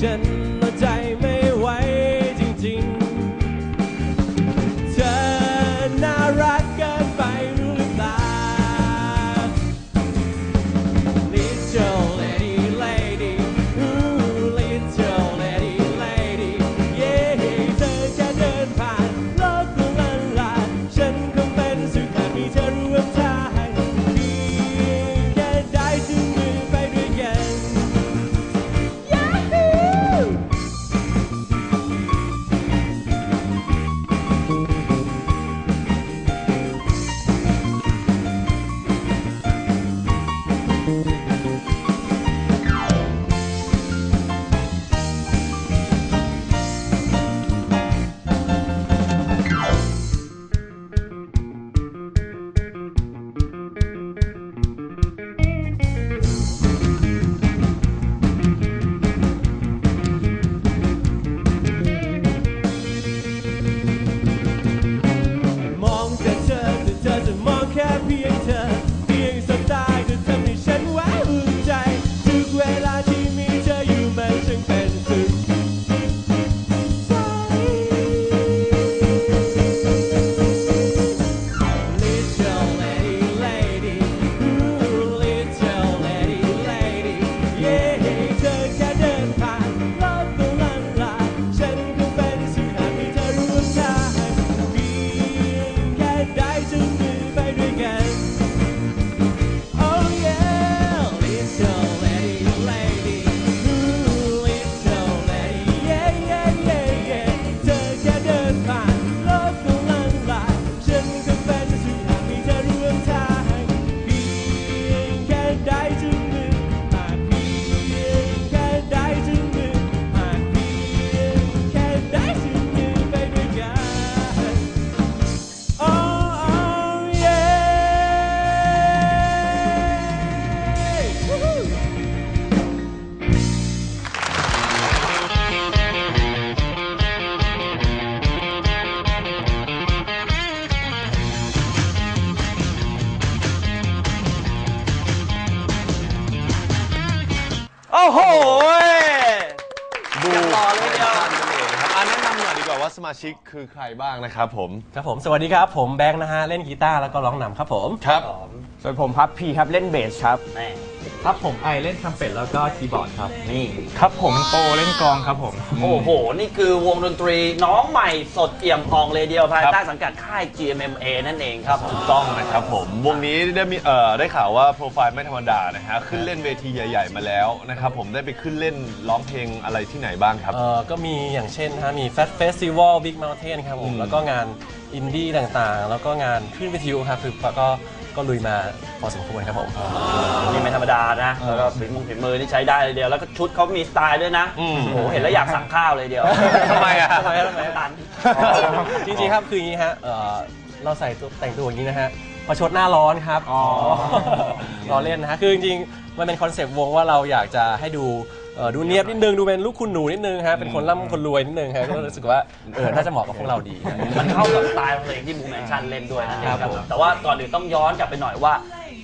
ฉันและใจไม่ สมาชิกคือใครบ้างนะครับผมครับผมสวัสดีครับผมแบงค์นะฮะเล่นกีตาร์แล้วก็ร้องนำครับผมครับส่วนผมครับพีครับเล่นเบสครับแม่ครับผมไอเล่นทำเป็ดแล้วก็คีย์บอร์ดครับนี่ครับผมโปเล่นกลองครับผมโอ้โห นี่คือวงดนตรีน้องใหม่สดเอี่ยมอ่องเลยเดียวภายใต้สังกัดค่าย GMMA นั่นเองครับถูกต้องนะครับผมวงนี้ได้มีเอ่อได้ข่าวว่าโปรไฟล์ไม่ธรรมดานะฮะขึ้นเล่นเวทีใหญ่ ๆ มาแล้วนะครับผมได้ไปขึ้นเล่นร้องเพลงอะไรที่ไหนบ้างครับเอ่อก็มีอย่างเช่นนะฮะมี Fat Festival Big Mountain ครับผอืมมแล้วก็งานอินดี้ต่างๆ แล้วก็งานขึ้นวิทยุครับคือก็ก็ลุยมาพอสมควรครับผม นี่ไม่ธรรมดานะแล้วก็ฝีมือฝีมือนี่ใช้ได้เลยเดียว แล้วก็ชุดเขามีสไตล์ด้วยนะอืมโอ้โห เห็นแล้วอยากสั่งข้าวเลยเดียวทำไมอะทำไมทำไมตันจริงๆครับคืออย่างนี้ฮะเอ่อเราใส่ตัวแต่งตัวอย่างนี้นะฮะประชดหน้าร้อนครับรอเล่นนะฮะ คือจริงๆ มันเป็นคอนเซปต์วงว่าเราอยากจะให้ดู เอ่อดูเนียบนิดนึงดูเป็นลูกคุณหนูนิดนึงฮะเป็นคนร่ำคนรวยนิดนึงฮะก็รู้สึกว่าเออน่าจะเหมาะกับพวกเราดีฮะมันเข้ากับสไตล์เพลงที่บูแมนชั่นเล่นด้วยนั่นเองคครัรับบผม แต่ว่าก่อนอื่นต้องย้อนกลับไปหน่อยว่า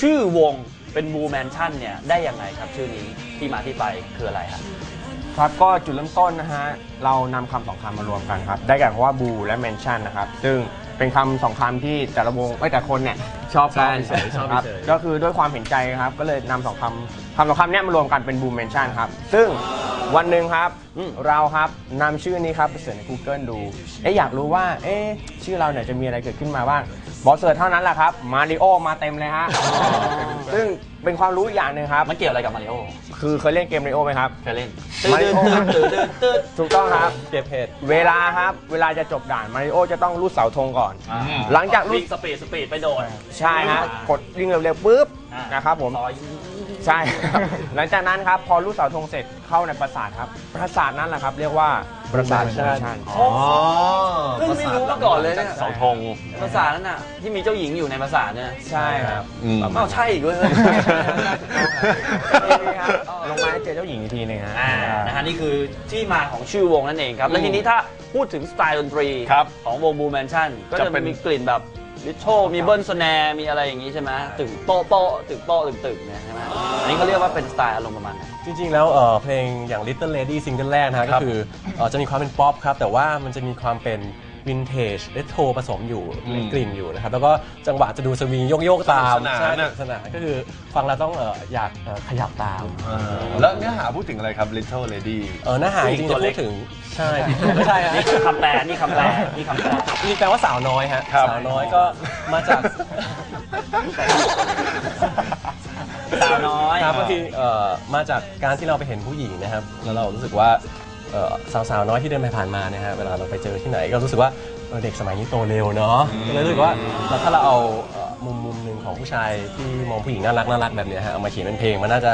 ชื่อวงเป็นบูแมนชั่นเนี่ยได้ยังไงครับชื่อนี้ที่มาที่ไปคืออะไรครับ ครับก็จุดเริ่มต้นนะฮะเรานำคำสองคำมารวมกันครับ ได้แก่คำว่าบูและเมนชั่นนะครับ ซึ่งเป็นคำสองคำที่แต่ละวงไม่แต่คนเนี่ย ชอบกันชอบเฉยๆชอบครับเฉยๆก็คือด้วยความเห็นใจครับ ก็เลยนำสองคำคำสองคำเนี้ยมารวมกันเป็นบูเมนชั่นครับ ซึ่งวันหนึ่งครับอืมเราครับนำชื่อนี้ครับไปเสิร์ชใน Google ดูเอ๊ะอยากรู้ว่าเอ๊ะชื่อเราเนี่ยจะมีอะไรเกิดขึ้นมาบ้าง บอสเสิร์ชเท่านั้นแหละครับมาริโอมาเต็มเลยฮะซึ่งเป็นความรู้อย่างหนึ่งครับ มันเกี่ยวอะไรกับมาริโอคือเคยเล่นเกมมาริโอไหมครับ เคยเล่นตื่นตื่นตื่นตื่นตื่นถูกต้องครับเก็บเห็ดเวลาครับ เวลาจะจบด่านมาริโอจะต้องรูดเสาธงก่อน หลังจากรูวิ่ดงสปีดสปีดไปโดดใช่ฮะกดวิ่งเร็วๆปุ๊บอ่านนะครับผมต่อยใช่ครับหลังจากนั้นครับพอรูดเสาธงเสร็จเข้าในปราสาทครับ ปราสาทนั้นแหละครับ เรียกว่าปราสาทใช่ชันอ๋อเพิ่งไม่รู้มาก่อนเลยเนี่ยเสาธง ภาษาทนั่นน่ะที่มีเจ้าหญิงอยู่ในภาษาทเนี่ยใช่ครับอืม เอ้าใช่อีกด้วยเฮ้ยนี่ครับลงมาให้เจอเจ้าหญิงอีกทีหนึงฮะอ่านะฮะนี่คือที่มาของชื่อวงนั่นเองครับ และทีนี้ถ้าพูดถึงสไตล์ดนตรี ครับของวงบูแมนชั่นก็จะจะเป็น มีกลิ่นแบบลิโชมีเบิ้ลสแนร์มีอะไรอย่างนี้ใช่ไหมตึงโป๊ะโป๊ะตึงโป๊ะตึงตึงเนี่ยใช่ไหมอันนี้เขาเรียกว่าเป็นสไตล์อารมณ์ประมาณไหน จริงๆ แล้วเอ่อเพลงอย่าง Little Lady ซิงเกิลแรกนะฮะครัก็บคือเอ่อจะมีความเป็นป๊อปครับ แต่ว่ามันจะมีความเป็น วินเทจเรโทรผสมอยู่อืมในกลิ่นอยู่นะครับ แล้วก็จังหวะจะดูสวิงโยกๆตามสนุกสนานใช่น่ะสนุกสนานก็คือฟังแล้วต้องเอ่ออยากเอ่อขยับตาม แล้วเนื้อหาพูดถึงอะไรครับ Little Lady เออเนื้อหาจริงๆตัจะวเล็พูกดถึงใช่ไม่ใช่ฮะนี่คือคำแปลนี่คำแปลนี่คำแปลมีแปลว่าสาวน้อยฮะครับ สาวน้อยก็มาจาก สาวน้อย ครับก็คือเอ่อมาจากการที่เราไปเห็นผู้หญิงนะครับ แล้วเรารู้สึกว่า เอ่อสาวๆน้อยที่เดินไปผ่านมาเนี่ยฮะเวลาเราไปเจอที่ไหนก็รู้สึกว่าเออเด็กสมัยนี้โตเร็วเนาะก็เลยรู้สึกว่าแล้วถ้าเราเอาเอ่อมุมมุมหนึ่งของผู้ชายที่มองผู้หญิงน่ารักน่ารักแบบเนี้ยฮะเอามาเขียนเป็นเพลงมันน่าจะ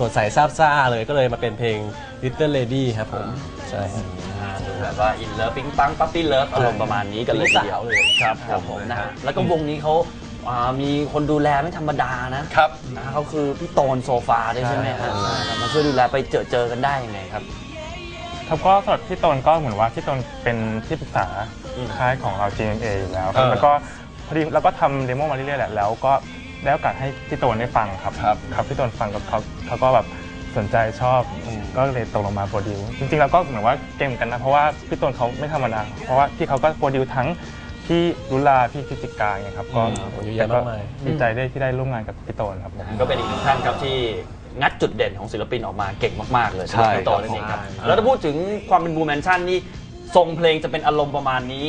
สดใสซาบซ่าเลยก็เลยมาเป็นเพลง Little Lady ครับผมใช่ครับแบบว่าอินเลิฟปิ๊งปังปั๊ปปี้เลิฟอารมณ์ประมาณนี้กันเลยทีเดียวสาวเลยครับครับผมนะฮะแล้วก็วงนี้เขาอ่ามีคนดูแลไม่ธรรมดานะครับ นะเขาคือพี่โตนโซฟาด้วยใช่ไหมฮะใช่ใช่ครับมาช่วยดูแลไปเจอเจอกันได้ยังไงครับ ครับก็สำหรับพี่ตนก็เหมือนว่าพี่ตนเป็นที่ปรึกษาอืมค่ายของเรา GMA อยู่แล้วครับเออแล้วก็พอดีเราก็ทำเดโมมาเรื่อยๆแหละแล้วก็ได้โอกาสให้พี่ตนได้ฟังครับครับครับพี่ตนฟังกับเขาเขาก็แบบสนใจชอบก็เลยตกลงมาโปรดิวจริงๆเราก็เหมือนว่าเก่งกันนะเพราะว่าพี่ตนเขาไม่ธรรมดาเพราะว่าพี่เขาก็โปรดิวทั้งพี่รุลาพี่ฟิจิกาไงครับก็อืมโอ้เยอะแยะมากมาย ดีใจได้ที่ได้ร่วมงานกับพี่ตนครับผม ก็เป็นอีกหนึ่งท่านครับที่ งัดจุดเด่นของศิลปินออกมาเก่งมาก ๆ เลยใช่พี่โตนั่นเองครับใช่แล้วถ้าพูดถึงความเป็นบูแมนชั่นนี่ทรงเพลงจะเป็นอารมณ์ประมาณนี้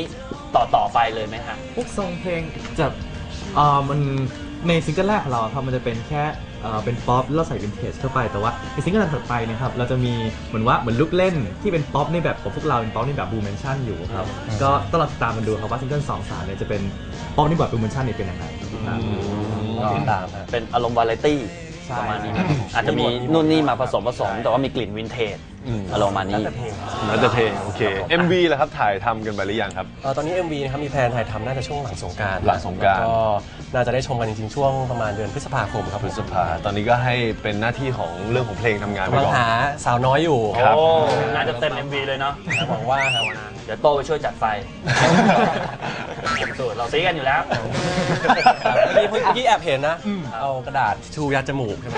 ต่อต่อไปเลยไหมฮะ พวกทรงเพลงจะเอ่อมันในซิงเกิลแรกของเราครับมันจะเป็นแค่เอ่อเป็นป๊อปแล้วเราใส่วินเทจเข้าไปแต่ว่าในซิงเกิลถัดไปเนะครับเราจะมีเหมือนว่าเหมือนลูกเล่นที่เป็นป๊อปในแบบของพวกเราเป็นป๊อปในแบบบูมเมนชั่นอยู่ครับก็ต้องรอติดตามมันดูครับว่าซิงเกิลสองสามเนี่ยจะเป็นป๊อปในแบบบูมเมนชั่นเนี่ยเป็นยังไงครับต้องติดตามฮะเป็นอารมณ์วาไรตี้ใช่ ประมาณนี้นะอาจจะมีนู่นนี่มาผสมผสม แต่ว่ามีกลิ่นวินเทจ อืมอารมณ์ประมาณนี้ แล้วแต่เพลงแล้วแต่เพลงโอเค MV ล่ะครับถ่ายทำกันไปหรือยังครับ เอ่อตอนนี้ MV นะครับมีแพลนถ่ายทำน่าจะช่วงหลังสงกรารหลังสงกรานต์ ก็น่าจะได้ชมกันจริงๆ ช่วงประมาณเดือนพฤษภาคมครับพฤษภาตอนนี้ก็ให้เป็นหน้าที่ของเรื่องของเพลงทำงานไปกำลังก่อน หาสาวน้อยอยู่ครับ โอ้น่าจะเต็ม MV เลยเนาะหวังว่าครับเดี๋ยวโตไปช่วยจัดไฟสูตรเราซีกันอยู่แล้ว เมื่อกี้เมื่อกี้แอบเห็นนะ เอากระดาษชูยัดจมูกใช่ไหม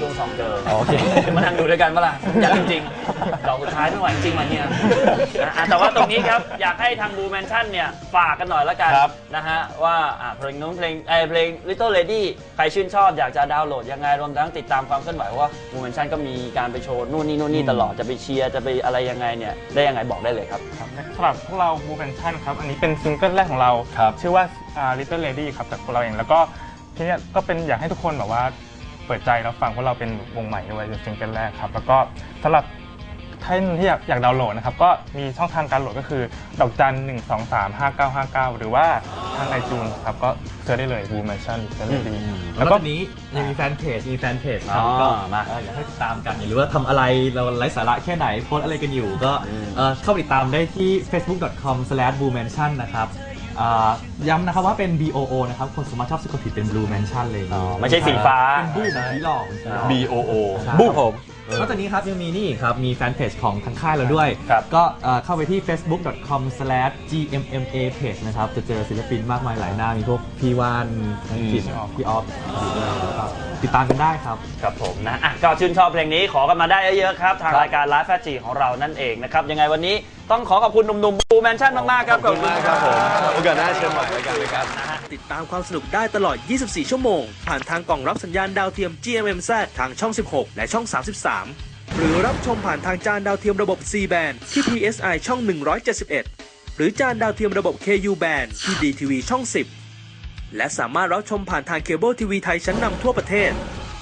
ช่วงสองเจอโอเค มานั่งดูด้วยกันปะล่ะอยากจริงๆดอกสุดท้ายไม่ไหวจริงๆมาเนี่ยอะแต่ว่าตรงนี้ครับ อยากให้ทางบูแมนชั่นเนี่ย ฝากกันหน่อยละกันครับนะฮะ ว่าอะเพลงน้องเพลงไอยเพลง Little Lady ใครชื่นชอบอยากจะดาวน์โหลดยังไงรวมทั้งติดตามความเคลื่อนไหวเพราะว่าบูแมนชั่นก็มีการไปโชว์นู่นนี่นู่นนี่ตลอดจะไปเชียร์จะไปอะไรยังไงเนี่ยได้ยังไงบอกได้เลยครับ ครับสำหรับพวกเราบูเ e นชั่นครับ อันนี้เป็นซิงเกิลแรกของเรา ครับ ชื่อว่าอ่า Little Lady ครับจากพวกเราเอง แล้วก็ทีเนี้ยก็เป็นอยากให้ทุกคนแบบว่า เปิดใจรับฟังพวกเราเป็นวงใหม่ด้วยเป็นซิงเกิลแรกครับ แล้วก็สำหรับท่านที่อยากอยากดาวน์โหลดนะครับ ก็มีช่องทางการโหลดก็คือ ดอกจัน1 2 3 5 9 5 9 หรือว่าทางไอจูนครับ ก็เจอได้เลยบูเ e นชั่น Little Lady แล้แล้ววก็ก็ตอนนี้ยังมีแฟนเพจมีแฟนเพจอ๋อก็มา เอ่ออยากให้ติดตามกันหรือว่าทำอะไรเราไร้สาระแค่ไหนโพสต์อะไรกันอยู่ก็เอ่อเข้าไปติดตามได้ที่ facebook.com/bluemansion นะครับ อ่าย้ำนะครับว่าเป็น BOO นะครับคนสามารถชอบสะกดผิดเป็น Blue Mansion เลยอ๋อไม่ใช่สีฟ้า เป็นบูเป็นสีหลอกเป็นสีหลอก B O O บุ๊ผม นอกจากนี้ครับยังมีนี่ครับ มีแฟนเพจของทางค่ายเราด้วย ครับ ก็เอ่อเข้าไปที่ facebook.com/gmma page นะครับ จะเจอศิลปินมากมายหลายหน้า มีพวกพี่ว่านนักกิจอืมพี่ออฟอยู่ด้วยแล้วก็ติดตามกันได้ครับ ครับผมนะอะก็ชื่นชอบเพลงนี้ขอกันมาได้เยอะๆครับ ทางรายการไลฟ์แฟจีของเรานั่นเองนะครับ ยังไงวันนี้ ต้องขอขอบคุณหนุ่มๆบูแมนชั่นมากๆครับขอบคุณมากครับผมโอกาสหน้าเชิญใหม่แล้วกันนะครับ ติดตามความสนุกได้ตลอด 24 ชั่วโมง ผ่านทางกล่องรับสัญญาณดาวเทียม GMMZ ทางช่อง 16 และช่อง 33 หรือรับชมผ่านทางจานดาวเทียมระบบ C band ที่ PSI ช่อง 171 หรือจานดาวเทียมระบบ KU band ที่ DTV ช่อง 10 และสามารถรับชมผ่านทางเคเบิลทีวีไทยชั้นนำทั่วประเทศ